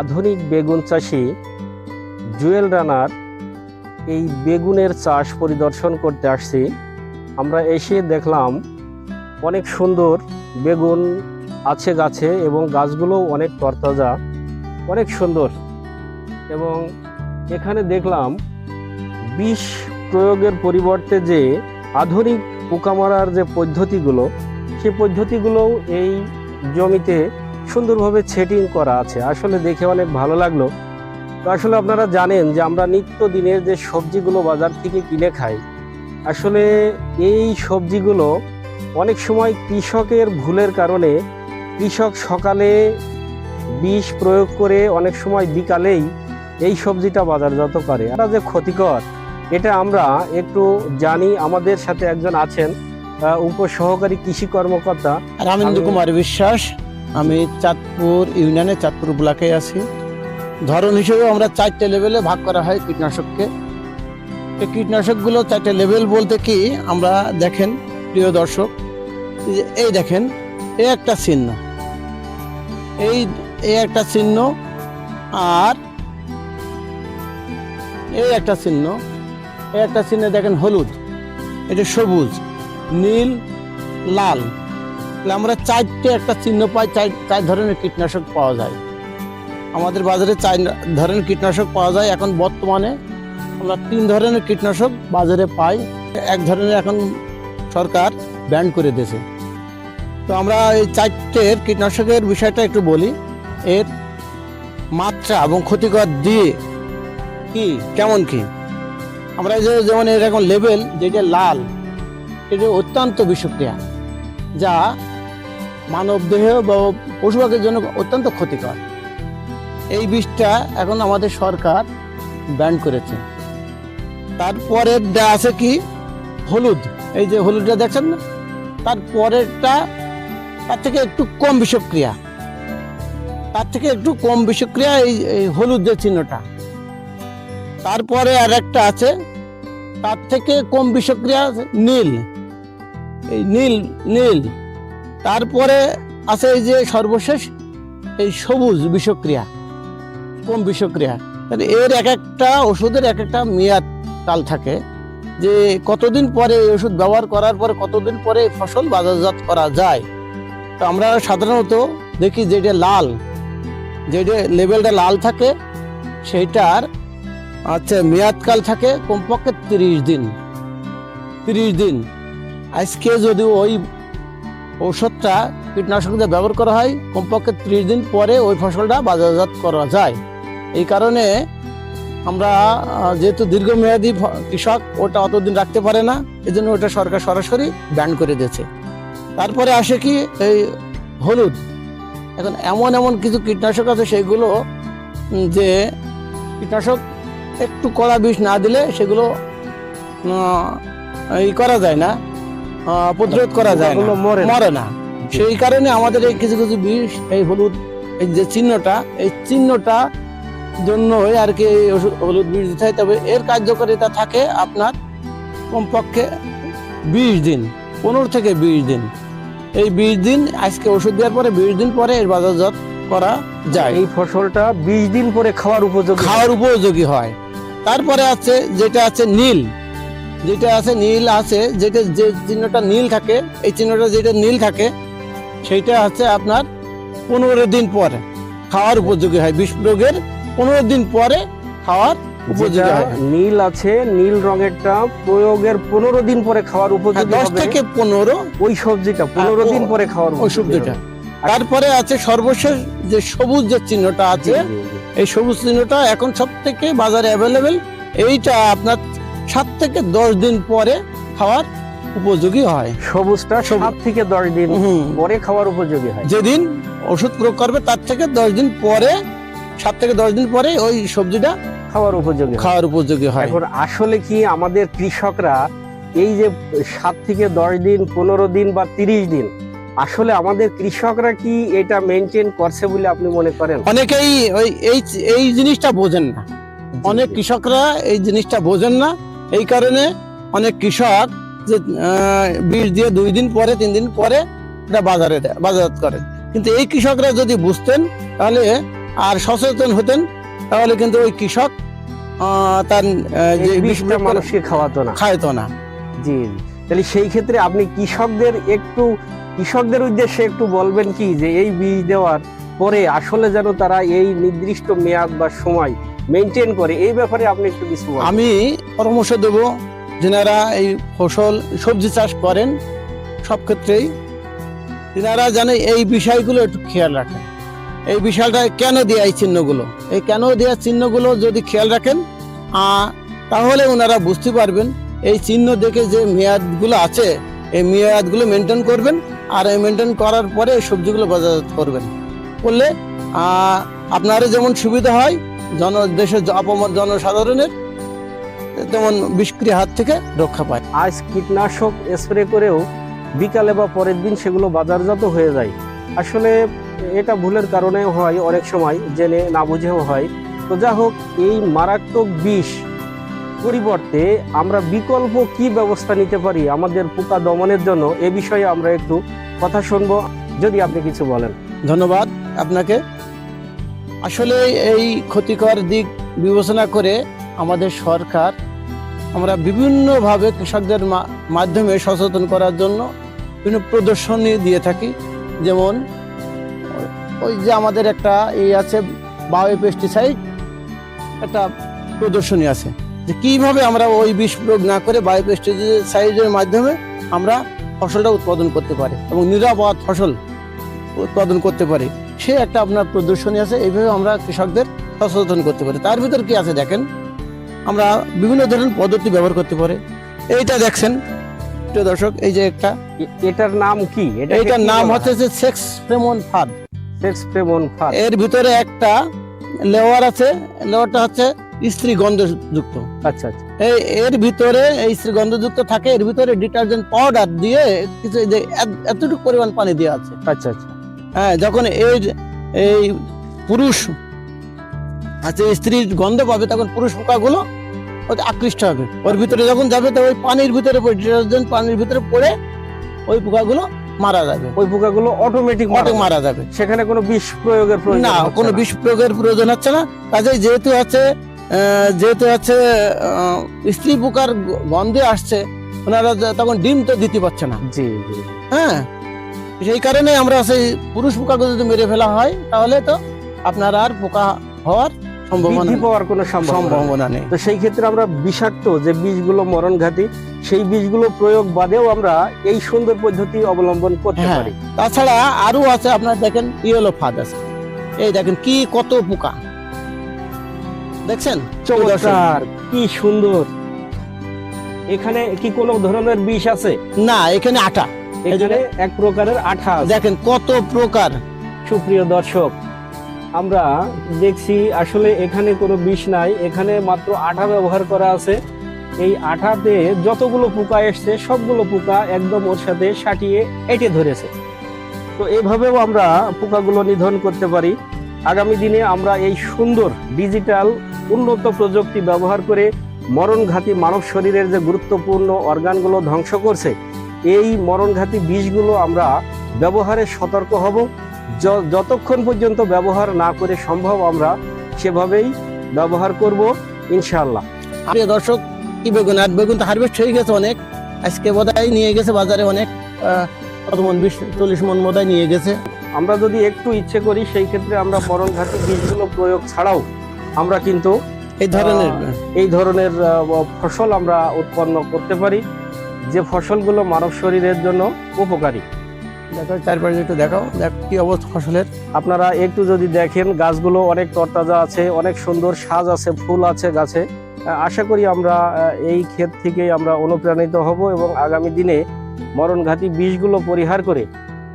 আধুনিক বেগুন চাষি জুয়েল রানার এই বেগুনের চাষ পরিদর্শন করতে আসছি। আমরা এসে দেখলাম অনেক সুন্দর বেগুন আছে গাছে এবং গাছগুলো অনেক তরতাজা, অনেক সুন্দর এবং এখানে দেখলাম বিষ প্রয়োগের পরিবর্তে যে আধুনিক পোকা মারার যে পদ্ধতিগুলো সেই পদ্ধতিগুলোও এই জমিতে সুন্দরভাবে সেটিং করা আছে। আসলে দেখে অনেক ভালো লাগল। তো আসলে আপনারা জানেন যে আমরা নিত্য দিনের যে সবজিগুলো বাজার থেকে কিনে খাই আসলে এই সবজিগুলো অনেক সময় কৃষকের ভুলের কারণে কৃষক সকালে বিষ প্রয়োগ করে অনেক সময় বিকালেই এই সবজিটা বাজারজাত করে। এটা যে ক্ষতিকর এটা আমরা একটু জানি। আমাদের সাথে একজন আছেন উপসহকারী কৃষি কর্মকর্তা। রামেন্দ্র কুমার বিশ্বাস। আমি চাঁদপুর ইউনিয়নে চাঁদপুর ব্লকে আছি। ধরন হিসেবে আমরা চারটে লেভেলে ভাগ করা হয় কীটনাশককে। এই কীটনাশকগুলো চারটে লেভেল বলতে কি? আমরা দেখেন, প্রিয় দর্শক, এই দেখেন এই একটা চিহ্ন। এই এই একটা চিহ্ন আর এই একটা চিহ্ন। এই একটা চিহ্ন দেখেন হলুদ, এটা সবুজ, নীল, লাল। আমরা চারটে একটা চিহ্ন পাই, চার চার ধরনের কীটনাশক পাওয়া যায়। আমাদের বাজারে চার ধরনের কীটনাশক পাওয়া যায়। এখন বর্তমানে আমরা তিন ধরনের কীটনাশক বাজারে পাই। এক ধরনের এখন সরকার ব্যান করে দিয়েছে। তো আমরা এই চারটের কীটনাশকের বিষয়টা একটু বলি। এর মাত্রা এবং ক্ষতিকর দিয়ে কি, কেমন কি? আমরা যে যেমন এরকম লেভেল, যেটা লাল, এটা অত্যন্ত বিষক্রিয়া, যা মানব দেহ বা পশু পাখির জন্য অত্যন্ত ক্ষতিকর। এই বিষটা এখন আমাদের সরকার ব্যান করেছে। তারপরে আছে কি? হলুদ। এই যে হলুদটা দেখছেন না? তারপরেরটা তার থেকে একটু কম বিষক্রিয়া। তার থেকে একটু কম বিষক্রিয়া এই হলুদ যে চিহ্নটা। তারপরে আর একটা আছে, তার থেকে কম বিষক্রিয়া নীল। এই নীল নীল। তারপরে আছে এই যে সর্বশেষ এই সবুজ বিষক্রিয়া। কম বিষক্রিয়া? তাহলে এর এক একটা ওষুধের এক একটা মেয়াদ কাল থাকে যে কতদিন পরে এই ওষুধ ব্যবহার করার পরে কতদিন পরে ফসল বাজারজাত করা যায়। তো আমরা সাধারণত দেখি যেটা লাল যেটা লেভেলটা লাল থাকে সেইটার আচ্ছা মেয়াদকাল থাকে কমপক্ষে তিরিশ দিন। তিরিশ দিন। আজকে যদি ওই ঔষধটা কীটনাশক দিয়ে ব্যবহার করা হয়। কমপক্ষে ত্রিশ দিন পরে ওই ফসলটা বাজারজাত করা যায়। এই কারণে আমরা যেহেতু দীর্ঘমেয়াদী কৃষক, ওটা অতদিন রাখতে পারে না এই জন্য ওটা সরকার সরাসরি ব্যান করে দিয়েছে। তারপরে আসে কি, এই হলুদ। এখন এমন এমন কিছু কীটনাশক আছে, সেগুলো যে কীটনাশক একটু কড়া বিষ না দিলে সেগুলো ই করা যায় না। প্রতিরোধ করা যায় না। মরে না। সেই কারণে আমাদের এই কিছু কিছু বিষ এই হলুদ এই যে চিহ্নটা এই চিহ্নটা জন্যই আর কি হলুদ বিষ দিতে হয়। তবে এর কার্যকারিতা থাকে আপনার কমপক্ষে বিশ দিন পনেরো থেকে বিশ দিন। এই বিশ দিন আজকে ওষুধ দেওয়ার পরে বিশ দিন পরে এর বাজারজাত করা যায়। এই ফসলটা বিশ দিন পরে খাওয়ার উপযোগী খাওয়ার উপযোগী হয়। তারপরে আছে যেটা আছে নীল। যেটা আছে নীল আছে যেটা যে চিহ্নটা নীল থাকে এই চিহ্নটা যেটা নীল থাকে সেইটা আছে আপনার পনেরো দিন পরে খাওয়ার উপযোগী হয়। বিষ প্রয়োগের পনেরো দিন পরে খাওয়ার উপযোগী হয়। নীল আছে নীল রঙেরটা প্রয়োগের পনেরো দিন পরে খাওয়ার হ্যাঁ, উপযোগী দশ থেকে পনেরো ওই সবজিটা পনেরো দিন পরে খাওয়ার ওই সবজিটা। তারপরে আছে সর্বশেষ যে সবুজ যে চিহ্নটা আছে। এই সবুজ চিহ্নটা এখন সব থেকে বাজারে অ্যাভেলেবেল এইটা আপনার সাত থেকে দশ দিন পরে খাওয়ার উপযোগী হয়। সবুজটা সাত থেকে দশ দিন পরে খাওয়ার উপযোগী হয়। যেদিন ওষুধ প্রয়োগ করবে তার থেকে দশ দিন পরে সাত থেকে দশ দিন পরে ওই সবজিটা খাওয়ার উপযোগী খাওয়ার উপযোগী হয়। এখন আসলে কি আমাদের কৃষকরা এই যে সাত থেকে দশ দিন পনেরো দিন বা তিরিশ দিন আসলে আমাদের কৃষকরা কি এটা মেনটেন করছে বলে আপনি মনে করেন? অনেকেই ওই এই এই জিনিসটা বোঝেন না। অনেক কৃষকরা এই জিনিসটা বোঝেন না। এই কারণে অনেক কৃষক যে বীজ দিয়ে দুই দিন পরে তিন দিন পরে এটা বাজারে দেয় বাজারজাত করেন কিন্তু এই কৃষকরা যদি বুঝতেন তাহলে আর সচেতন হতেন তাহলে কিন্তু ওই কৃষক তার যে বিষ বিষটা মানুষকে খাওয়াতো না। খাইতো না। জি। তাহলে সেই ক্ষেত্রে আপনি কৃষকদের একটু কৃষকদের উদ্দেশ্যে একটু বলবেন কি যে এই বীজ দেওয়ার পরে আসলে যেন তারা এই নির্দিষ্ট মেয়াদ বা সময় মেনটেন করে, এই ব্যাপারে আপনি একটু কিছু আমি পরামর্শ দেব যেনারা এই ফসল, সবজি চাষ করেন, সব ক্ষেত্রেই। তেনারা জানে এই বিষয়গুলো একটু খেয়াল রাখেন। এই বিষয়টা কেন দেয়া এই চিহ্নগুলো? এই কেন দেওয়া চিহ্নগুলো যদি খেয়াল রাখেন তাহলে ওনারা বুঝতে পারবেন, এই চিহ্ন দেখে যে মেয়াদগুলো আছে, এই মেয়াদগুলো মেনটেন করবেন, আর এই মেনটেন করার পরে সবজিগুলো বাজারজাত করবেন। করলে আপনারও যেমন সুবিধা হয় জন দেশের অপমর জনসাধারণের তেমন বিষক্রিয়া হাত থেকে রক্ষা পায়। আজ কীটনাশক স্প্রে করেও বিকালে বা পরের দিন সেগুলো বাজারজাত হয়ে যায়। আসলে এটা ভুলের কারণে হয় অনেক সময় জেনে না বুঝেও হয়। তো যা হোক এই মারাত্মক বিষ পরিবর্তে আমরা বিকল্প কি ব্যবস্থা নিতে পারি আমাদের পোকা দমনের জন্য? এ বিষয়ে আমরা একটু কথা শুনব। যদি আপনি কিছু বলেন। ধন্যবাদ আপনাকে। আসলে এই ক্ষতিকর দিক বিবেচনা করে আমাদের সরকার আমরা বিভিন্নভাবে কৃষকদের মাধ্যমে সচেতন করার জন্য বিভিন্ন প্রদর্শনী দিয়ে থাকি। যেমন, ওই যে আমাদের একটা এই আছে বায়ো পেস্টিসাইড একটা প্রদর্শনী আছে। যে কীভাবে আমরা ওই বিষ প্রয়োগ না করে বায়ো পেস্টিসাইডের মাধ্যমে আমরা ফসলটা উৎপাদন করতে পারি এবং নিরাপদ ফসল উৎপাদন করতে পারি। সে একটা আপনার প্রদর্শনী আছে এইভাবে আমরা কৃষকদের সচেতন করতে পারি। তার ভিতর কি আছে দেখেন? আমরা বিভিন্ন ধরনের পদ্ধতি ব্যবহার করতে পারি। এইটা দেখছেন প্রিয় দর্শক এই যে একটা এটার নাম কি? এইটার নাম হচ্ছে যে সেক্স প্রেমন ফাদ। সেক্স প্রেমন ফার এর ভিতরে একটা লেওয়ার আছে লেওয়ারটা হচ্ছে স্ত্রী গন্ধযুক্ত। আচ্ছা আচ্ছা। এই এর ভিতরে এই স্ত্রী গন্ধযুক্ত থাকে এর ভিতরে ডিটারজেন্ট পাউডার দিয়ে কিছু এই যে এতটুকু পরিমাণ পানি দেওয়া আছে। আচ্ছা আচ্ছা। হ্যাঁ যখন এই এই পুরুষ আছে স্ত্রীর গন্ধ পাবে তখন পুরুষ পোকাগুলো ওতে আকৃষ্ট হবে। ওর ভিতরে যখন যাবে তো ওই পানির ভিতরে ডিটারজেন্ট পানির ভিতরে পড়ে ওই পোকাগুলো মারা যাবে। ওই পোকাগুলো অটোমেটিক অটো মারা যাবে। সেখানে কোনো বিষ প্রয়োগের প্রয়োজন না কোনো বিষ প্রয়োগের প্রয়োজন হচ্ছে না। কাজেই যেহেতু আছে যেহেতু আছে স্ত্রী পোকার গন্ধে আসছে ওনারা তখন ডিম তো দিতে পারছে না। জি জি। হ্যাঁ সেই কারণে আমরা সেই পুরুষ পোকাকে যদি মেরে ফেলা হয় তাহলে তো আপনার আর পোকা হওয়ার সম্ভাবনা পাওয়ার কোনো সম্ভাবনা নেই। নেই। তো সেই ক্ষেত্রে আমরা বিষাক্ত যে বীজগুলো মরণঘাতী সেই বীজগুলো প্রয়োগ বাদেও আমরা এই সুন্দর পদ্ধতি অবলম্বন করতে হ্যাঁ। পারি। তাছাড়া আরও আছে আপনার দেখেন ইয়েলো ফাদ আছে। এই দেখেন কি কত পোকা। দেখছেন? চমৎকার কি সুন্দর। এখানে কি কোনো ধরনের বিষ আছে? না এখানে আটা। এখানে এক প্রকারের আঠা দেখেন কত প্রকার। সুপ্রিয় দর্শক আমরা দেখছি আসলে এখানে কোনো বিষ নাই এখানে মাত্র আঠা ব্যবহার করা আছে। এই আঠাতে যতগুলো পোকা এসছে সবগুলো পোকা একদম ওর সাথে সাটিয়ে এঁটে ধরেছে। তো এইভাবেও আমরা পোকাগুলো নিধন করতে পারি। আগামী দিনে আমরা এই সুন্দর ডিজিটাল উন্নত প্রযুক্তি ব্যবহার করে মরণঘাতী মানব শরীরের যে গুরুত্বপূর্ণ অর্গানগুলো ধ্বংস করছে এই মরণঘাতী বিষগুলো আমরা ব্যবহারে সতর্ক হব। যতক্ষণ পর্যন্ত ব্যবহার না করে সম্ভব আমরা সেভাবেই ব্যবহার করব ইনশাআল্লাহ। প্রিয় দর্শক কি বেগুন? আর বেগুন তো হারভেস্ট হয়ে গেছে অনেক। আজকে বোধহয় নিয়ে গেছে বাজারে অনেক কত মন বিশ চল্লিশ মন বোধহয় নিয়ে গেছে। আমরা যদি একটু ইচ্ছে করি সেই ক্ষেত্রে আমরা মরণঘাতী বীজগুলো প্রয়োগ ছাড়াও আমরা কিন্তু এই ধরনের। এই ধরনের ফসল আমরা উৎপন্ন করতে পারি। যে ফসলগুলো মানব শরীরের জন্য উপকারী। দেখো চারপাশে একটু দেখাও দেখ কি অবস্থা ফসলের। আপনারা একটু যদি দেখেন গাছগুলো অনেক তরতাজা আছে অনেক সুন্দর সাজ আছে ফুল আছে গাছে। আশা করি আমরা এই ক্ষেত থেকেই আমরা অনুপ্রাণিত হব এবং আগামী দিনে মরণঘাতী বীজগুলো পরিহার করে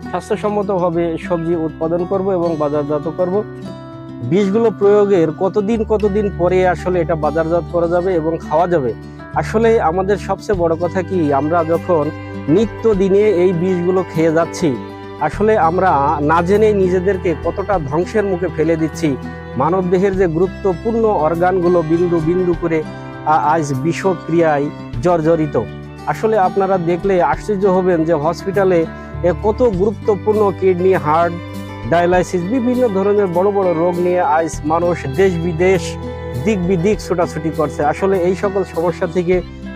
স্বাস্থ্যসম্মতভাবে সবজি উৎপাদন করব এবং বাজারজাত করব। বীজগুলো প্রয়োগের কতদিন কতদিন পরে আসলে এটা বাজারজাত করা যাবে এবং খাওয়া যাবে আসলে আমাদের সবচেয়ে বড় কথা কি, আমরা যখন নিত্য দিনে এই বীজগুলো খেয়ে যাচ্ছি, আসলে আমরা না জেনে নিজেদেরকে কতটা ধ্বংসের মুখে ফেলে দিচ্ছি। মানব দেহের যে গুরুত্বপূর্ণ অর্গানগুলো বিন্দু বিন্দু করে আজ বিষক্রিয়ায় জর্জরিত। আসলে আপনারা দেখলে আশ্চর্য হবেন যে হসপিটালে কত গুরুত্বপূর্ণ কিডনি, হার্ট, ডায়ালাইসিস, বিভিন্ন ধরনের বড় বড় রোগ নিয়ে আজ মানুষ দেশ বিদেশ দিক বিদিক ছোটাছুটি করছে। আসলে এই সকল সমস্যা থেকে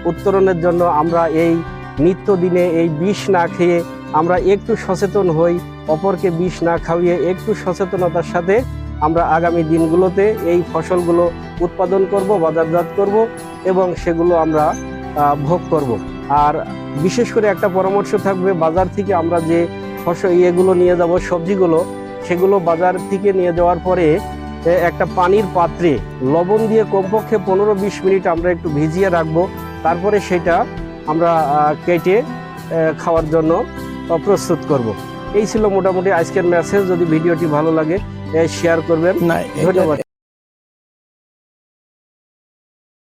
উত্তরণের জন্য আমরা এই নিত্যদিনে এই বিষ না খেয়ে আমরা একটু সচেতন হই, অপরকে বিষ না খাওয়িয়ে একটু সচেতনতার সাথে আমরা আগামী দিনগুলোতে এই ফসলগুলো উৎপাদন করব, বাজারজাত করব এবং সেগুলো আমরা ভোগ করব। আর বিশেষ করে একটা পরামর্শ থাকবে, বাজার থেকে আমরা যে ফসল ইয়েগুলো নিয়ে যাব, সবজিগুলো, সেগুলো বাজার থেকে নিয়ে যাওয়ার পরে একটা পানির পাত্রে লবণ দিয়ে কমপক্ষে পনেরো বিশ মিনিট আমরা একটু ভিজিয়ে রাখব তারপরে সেটা আমরা কেটে খাওয়ার জন্য প্রস্তুত করব। এই ছিল মোটামুটি আজকের মেসেজ যদি ভিডিওটি ভালো লাগে শেয়ার করবেন ধন্যবাদ।